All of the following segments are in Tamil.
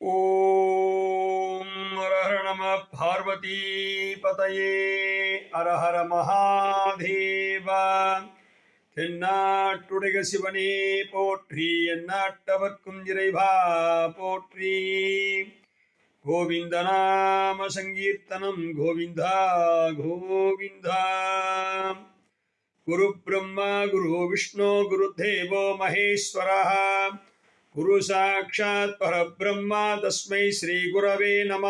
ஓம் ஹர நம பார்வதி பதயே அரஹர மகாதேவ தென்னாட்டுடைய சிவனே போற்றி எந்நாட்டவர்க்கும் இறைவா போற்றி கோவிந்த நாம சங்கீர்த்தனம் கோவிந்தா கோவிந்தா குரு பிரம்மா குரு விஷ்ணு குரு தேவோ மகேஸ்வரா குரு சாட்சாத் பரபிரம்மா தஸ்மை ஸ்ரீ குரவே நம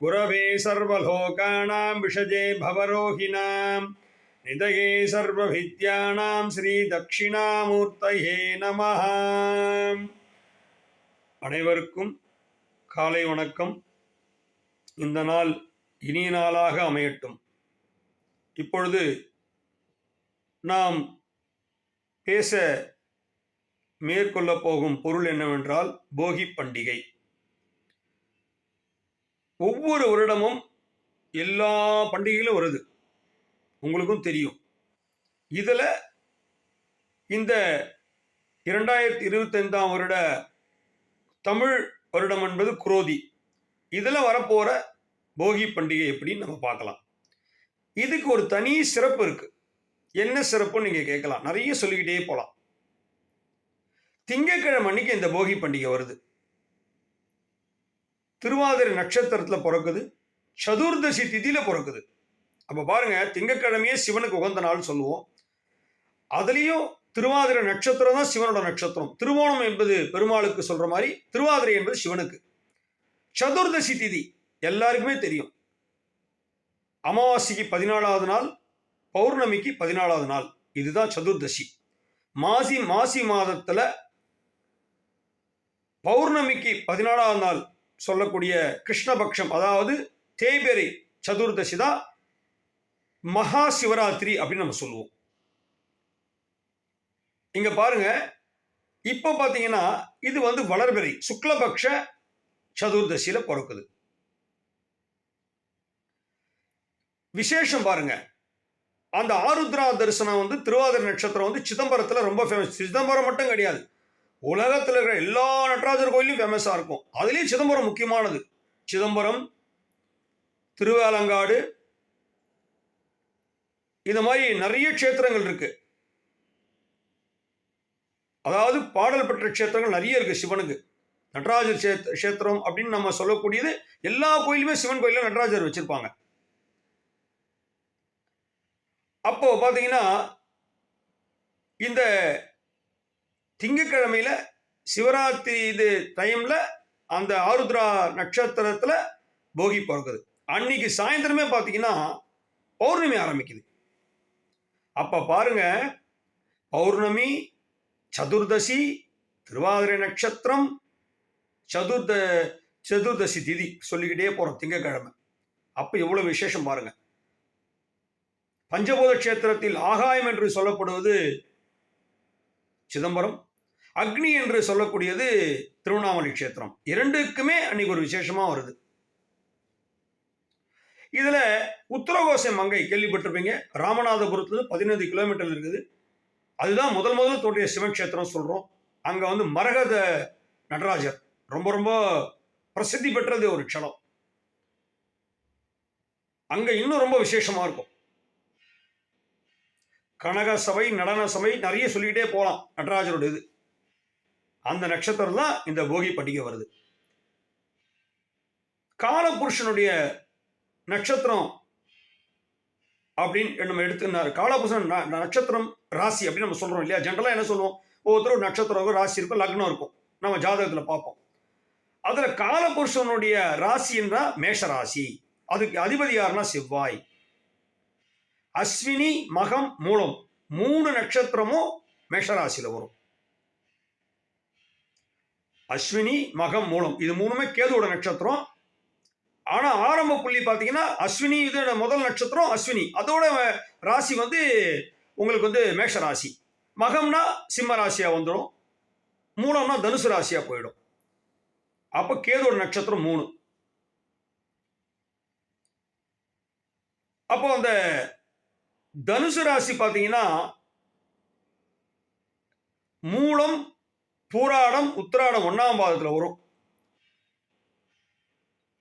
குரவே சர்வலோகாணாம் விஷஜே பவரோகிணாம் நிதயே சர்வவித்யானாம் ஸ்ரீ தட்சிணாமூர்த்தையே நம அனைவருக்கும் காலை வணக்கம். இந்த நாள் இனிய நாளாக அமையட்டும். இப்பொழுது நாம் பேச மேற்கொள்ள போகும் பொருள் என்னவென்றால் போகி பண்டிகை. ஒவ்வொரு வருடமும் எல்லா பண்டிகைகளும் வருது. உங்களுக்கும் தெரியும். இதில் இந்த இரண்டாயிரத்தி இருபத்தைந்தாம் வருட தமிழ் வருடம் என்பது குரோதி. இதில் வரப்போகிற போகி பண்டிகை எப்படின்னு நம்ம பார்க்கலாம். இதுக்கு ஒரு தனி சிறப்பு இருக்குது என்ன சிறப்புன்னு நீங்கள் கேட்கலாம். நிறைய சொல்லிக்கிட்டே போகலாம் திங்கட்கிழமை அன்னைக்கு இந்த போகி பண்டிகை வருது. திருவாதிரை நட்சத்திரத்தில் பிறக்குது. சதுர்தசி திதியில் பிறக்குது. அப்போ பாருங்கள் திங்கட்கிழமையே சிவனுக்கு உகந்த நாள் சொல்லுவோம். அதுலேயும் திருவாதிரை நட்சத்திரம் தான் சிவனோட நட்சத்திரம். திருவோணம் என்பது பெருமாளுக்கு சொல்கிற மாதிரி திருவாதிரை என்பது சிவனுக்கு. சதுர்தசி திதி எல்லாருக்குமே தெரியும். அமாவாசைக்கு பதினாலாவது நாள் பௌர்ணமிக்கு பதினாலாவது நாள். இதுதான் சதுர்தசி. மாசி மாசி மாதத்தில் பௌர்ணமிக்கு பதினாலாம் நாள் சொல்லக்கூடிய கிருஷ்ணபக்ஷம் அதாவது தேய்பெரை சதுர்தசி தான் மகா சிவராத்திரி அப்படின்னு நம்ம சொல்லுவோம். இங்க பாருங்க இப்போ பார்த்தீங்கன்னா இது வந்து வளர்பிறை சுக்லபக்ஷ சதுர்தசியில பிறக்குது. விசேஷம் பாருங்க அந்த ஆருத்ரா தரிசனம் வந்து திருவாதிரை நட்சத்திரம் வந்து சிதம்பரத்தில் ரொம்ப ஃபேமஸ் சிதம்பரம் மட்டும் கிடையாது. உலகத்தில் இருக்கிற எல்லா நடராஜர் கோயிலையும் ஃபேமஸாக இருக்கும். அதுலேயும் சிதம்பரம் முக்கியமானது. சிதம்பரம் திருவேலங்காடு இந்த மாதிரி நிறைய க்ஷேத்திரங்கள் இருக்கு. அதாவது பாடல் பெற்ற க்ஷேத்திரங்கள் நிறைய இருக்கு சிவனுக்கு. நடராஜர் க்ஷேத்திரம் அப்படின்னு நம்ம சொல்லக்கூடியது எல்லா கோயிலுமே சிவன் கோயிலில் நடராஜர் வச்சிருப்பாங்க. அப்போ பார்த்தீங்கன்னா இந்த திங்கக்கிழமையில் சிவராத்திரி இது டைம்ல அந்த ஆருத்ரா நட்சத்திரத்துல போகி பிறக்குது. அன்னைக்கு சாயந்தரமே பார்த்தீங்கன்னா பௌர்ணமி ஆரம்பிக்குது. அப்ப பாருங்க பௌர்ணமி சதுர்தசி திருவாதிரை நட்சத்திரம் சதுர்த சதுர்தசி திதி சொல்லிக்கிட்டே போறோம் திங்கக்கிழமை அப்ப எவ்வளவு விசேஷம் பாருங்க. பஞ்சபூத கஷேத்திரத்தில் ஆகாயம் என்று சொல்லப்படுவது சிதம்பரம் அக்னி என்று சொல்லக்கூடியது திருவண்ணாமலை க்ஷேத்திரம். இரண்டுக்குமே அன்னைக்கு ஒரு விசேஷமாக வருது. இதில் உத்தரகோசை மங்கை கேள்விப்பட்டிருப்பீங்க. ராமநாதபுரத்துல பதினைந்து கிலோமீட்டர் இருக்குது. அதுதான் முதல் முதல்ல தோன்றிய சிவன் சொல்கிறோம் அங்கே வந்து மரகத நடராஜர். ரொம்ப ரொம்ப பிரசித்தி பெற்றது ஒரு க்ஷலம் அங்கே இன்னும் ரொம்ப விசேஷமாக இருக்கும். கனக சபை நடன சபை நிறைய சொல்லிக்கிட்டே போகலாம் நடராஜரோட இது. அந்த நட்சத்திரம் தான் இந்த போகி பண்டிகை வருது. காலபுருஷனுடைய நட்சத்திரம் அப்படின்னு நம்ம எடுத்துனார் காலபுருஷன் ந- நட்சத்திரம் ராசி அப்படின்னு நம்ம சொல்கிறோம் இல்லையா? ஜென்ரலாக என்ன சொல்லுவோம்? ஒவ்வொருத்தரும் நட்சத்திரம் இருக்கும் ராசி இருக்கும் லக்னம் இருக்கும். நம்ம ஜாதகத்தில் பார்ப்போம். அதில் காலபுருஷனுடைய ராசின்னா மேஷ ராசி அதுக்கு அதிபதி யாருன்னா செவ்வாய். அஸ்வினி மகம் மூலம் மூணு நட்சத்திரமும் மேஷராசியில் வரும். அஸ்வினி மகம் மூலம் இது மூணுமே கேதுவோட நட்சத்திரம். ஆனால் ஆரம்ப புள்ளி பார்த்தீங்கன்னா அஸ்வினி இது முதல் நட்சத்திரம் அஸ்வினி. அதோட ராசி வந்து உங்களுக்கு வந்து மேஷ ராசி மகம்னா சிம்ம ராசியாக வந்துடும் மூலம்னா தனுசு ராசியாக போயிடும். அப்போ கேதோட நட்சத்திரம் மூணு. அப்போ அந்த தனுசு ராசி பார்த்தீங்கன்னா மூலம் பூராடம் உத்திராடம் ஒன்றாம் பாதத்தில் வரும்.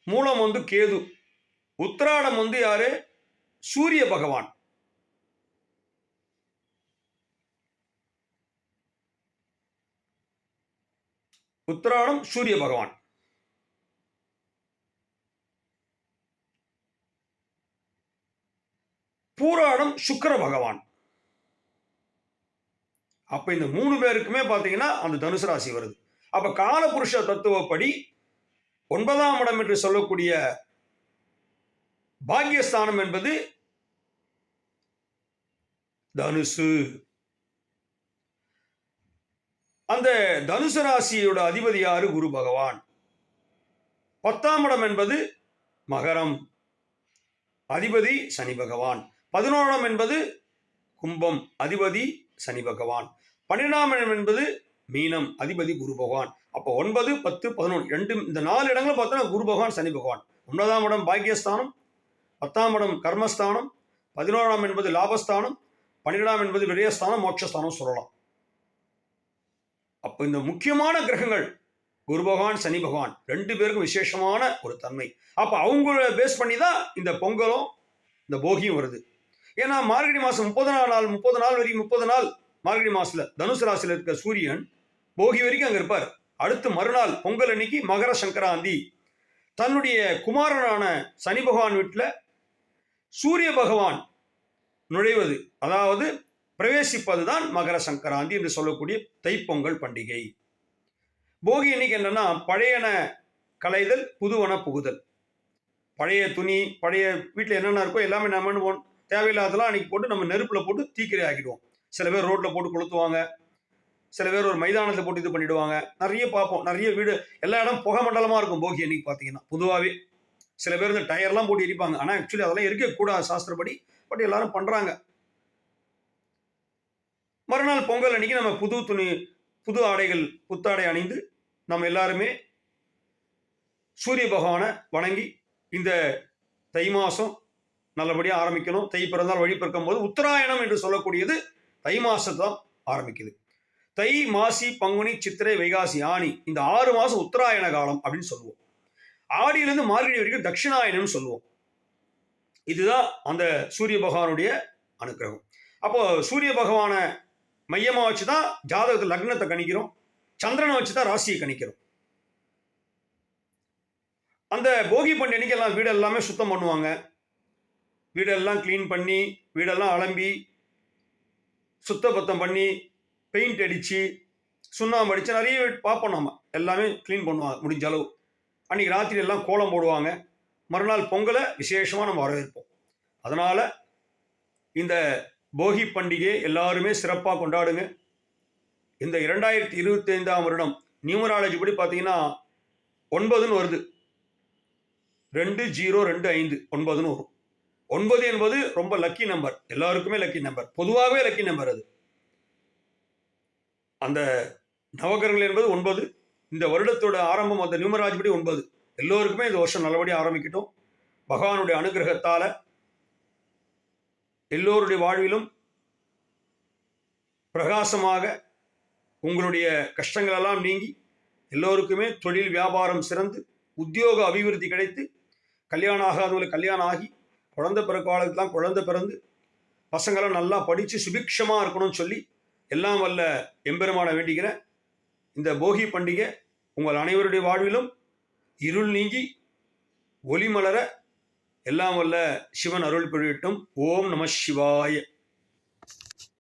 மூலம் வந்து கேது. உத்திராடம் வந்து யாரு? சூரிய பகவான். உத்திராடம் சூரிய பகவான். பூராடம் சுக்கர பகவான். அப்ப இந்த மூணு பேருக்குமே பாத்தீங்கன்னா அந்த தனுசு ராசி வருது. அப்ப காலபுருஷ தத்துவப்படி ஒன்பதாம் இடம் என்று சொல்லக்கூடிய பாக்யஸ்தானம் என்பது தனுசு. அந்த தனுசு ராசியோட அதிபதி யாரு? குரு பகவான். பத்தாம் இடம் என்பது மகரம். அதிபதி சனி பகவான். பதினோராம் என்பது கும்பம் அதிபதி சனி பகவான். பன்னிரெண்டாம் இடம் என்பது மீனம் அதிபதி குரு பகவான். அப்போ ஒன்பது பத்து பதினொன்று ரெண்டு இந்த நாலு இடங்களும் பார்த்தோன்னா குரு பகவான் சனி பகவான். ஒன்பதாம் இடம் பாக்கியஸ்தானம் பத்தாம் இடம் கர்மஸ்தானம் பதினோராம் என்பது லாபஸ்தானம் பன்னிரெண்டாம் என்பது விரயஸ்தானம் மோட்சஸ்தானம் சொல்லலாம். அப்போ இந்த முக்கியமான கிரகங்கள் குரு பகவான் சனி பகவான். ரெண்டு பேருக்கும் விசேஷமான ஒரு தன்மை. அப்போ அவங்கள பேஸ் பண்ணி தான் இந்த பொங்கலும் இந்த போகியும் வருது. ஏன்னா மார்கழி மாதம் முப்பது நாள் நாள் முப்பது நாள் வரைக்கும் முப்பது நாள் மார்கழி மாசத்துல தனுசு ராசியில் இருக்க சூரியன் போகி வரைக்கும் அங்கே இருப்பார். அடுத்து மறுநாள் பொங்கல் அன்னைக்கு மகர சங்கராந்தி. தன்னுடைய குமாரனான சனி பகவான் வீட்டில் சூரிய பகவான் நுழைவது அதாவது பிரவேசிப்பது தான் மகர சங்கராந்தி என்று சொல்லக்கூடிய தைப்பொங்கல் பண்டிகை. போகி இன்னைக்கு என்னன்னா பழையன களைதல் புதுவன புகுதல். பழைய துணி பழைய வீட்டில் என்னென்ன இருக்கோ எல்லாமே நம்ம பண்ணுவோம் தேவையில்லாததெல்லாம் அன்னைக்கு போட்டு நம்ம நெருப்பில் போட்டு தீக்கிரை ஆக்கிடுவோம். சில பேர் ரோட்டில் போட்டு கொளுத்துவாங்க. சில பேர் ஒரு மைதானத்தில் போட்டு இது பண்ணிடுவாங்க. நிறைய பார்ப்போம். நிறைய வீடு எல்லா இடம் புகை மண்டலமாக இருக்கும் போகி அன்னைக்கு பார்த்தீங்கன்னா. பொதுவாகவே சில பேர் இந்த டயர்லாம் போட்டு எரிப்பாங்க. ஆனால் ஆக்சுவலி அதெல்லாம் இருக்கக்கூடாது சாஸ்திரப்படி. பட் எல்லாரும் பண்ணுறாங்க மறுநாள் பொங்கல் அன்னைக்கு நம்ம புது துணி புது ஆடைகள் புத்தாடை அணிந்து நம்ம எல்லாருமே சூரிய பகவானை வணங்கி இந்த தை மாதம் நல்லபடியாக ஆரம்பிக்கணும். தை பிறந்தால் வழி பிறக்கும் போது உத்தராயணம் என்று சொல்லக்கூடியது தை மாசத்தான் ஆரம்பிக்குது. தை மாசி பங்குனி சித்திரை வைகாசி ஆணி இந்த ஆறு மாதம் உத்தராயண காலம் அப்படின்னு சொல்லுவோம். ஆடியிலேருந்து மார்கழி வரைக்கும் தட்சிணாயனம்னு சொல்லுவோம். இதுதான் அந்த சூரிய பகவானுடைய அனுக்கிரகம். அப்போ சூரிய பகவானை மையமாக வச்சு தான் ஜாதகத்தில் லக்னத்தை கணிக்கிறோம். சந்திரனை வச்சு தான் ராசியை கணிக்கிறோம். அந்த போகி பண்டிகைக்கு எல்லாம் வீடு எல்லாமே சுத்தம் பண்ணுவாங்க. வீடெல்லாம் க்ளீன் பண்ணி வீடெல்லாம் அலம்பி சுத்தபத்தம் பண்ணி பெயிண்ட் அடித்து சுண்ணாம்பு அடித்து நிறைய பார்ப்போம் நம்ம எல்லாமே க்ளீன் பண்ணுவாங்க முடிஞ்ச அளவு. அன்றைக்கி ராத்திரி எல்லாம் கோலம் போடுவாங்க. மறுநாள் பொங்கலை விசேஷமாக நம்ம வரவேற்போம். அதனால் இந்த போகி பண்டிகை எல்லாருமே சிறப்பாக கொண்டாடுங்க. இந்த இரண்டாயிரத்தி இருபத்தி ஐந்தாம் வருடம் நியூமராலஜி படி பார்த்தீங்கன்னா ஒன்பதுன்னு வருது. ரெண்டு ஜீரோ ரெண்டு ஐந்து ஒன்பதுன்னு வரும். ஒன்பது என்பது ரொம்ப லக்கி நம்பர் எல்லாருக்குமே லக்கி நம்பர் பொதுவாகவே லக்கி நம்பர் அது. அந்த நவகரங்கள் என்பது ஒன்பது. இந்த வருடத்தோட ஆரம்பம் அந்த நியூமராஜ் படி ஒன்பது. எல்லோருக்குமே இந்த வருஷம் நல்லபடியாக ஆரம்பிக்கட்டும். பகவானுடைய அனுகிரகத்தால் எல்லோருடைய வாழ்விலும் பிரகாசமாக உங்களுடைய கஷ்டங்களெல்லாம் நீங்கி எல்லோருக்குமே தொழில் வியாபாரம் சிறந்து உத்தியோக அபிவிருத்தி கிடைத்து கல்யாணம் ஆகாதவங்களுக்கு கல்யாணம் ஆகி குழந்தை பிறக்க காலத்துலாம் குழந்தை பிறந்து பசங்களாம் நல்லா படித்து சுபிக்ஷமாக இருக்கணும்னு சொல்லி எல்லாம் வல்ல எம்பெருமான வேண்டிக்கிறேன் இந்த போகி பண்டிகை உங்கள் அனைவருடைய வாழ்விலும் இருள் நீங்கி ஒளி மலர எல்லாம் வல்ல சிவன் அருள் புரியட்டும் ஓம் நம சிவாய.